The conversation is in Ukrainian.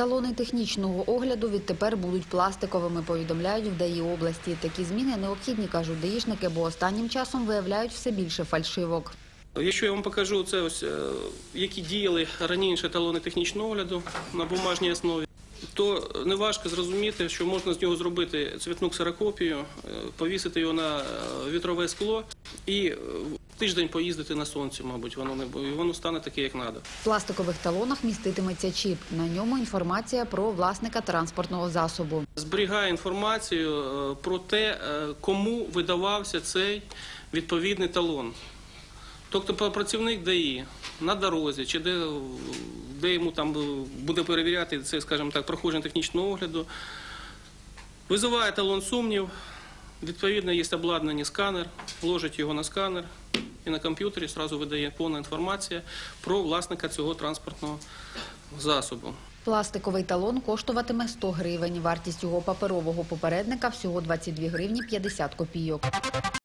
Талони технічного огляду відтепер будуть пластиковими, повідомляють в ДАІ області. Такі зміни необхідні, кажуть даїшники, бо останнім часом виявляють все більше фальшивок. Якщо я вам покажу це ось, е, які діяли раніше талони технічного огляду на бумажній основі, то неважко зрозуміти, що можна з нього зробити цвітну ксерокопію, е, повісити його на е, вітрове скло і тиждень поїздити на сонці, мабуть, воно не і воно стане таке, як треба. В пластикових талонах міститиметься чіп. На ньому інформація про власника транспортного засобу. Зберігає інформацію е, про те, е, кому видавався цей відповідний талон. Тобто працівник ДАІ на дорозі, чи де, де йому там е, буде перевіряти це, скажімо так, проходження технічного огляду, визиває талон сумнів, відповідно є обладнаний сканер, ложить його на сканер на комп'ютері одразу видає повна інформація про власника цього транспортного засобу. Пластиковий талон коштуватиме 100 гривень. Вартість його паперового попередника всього 22 гривні 50 копійок.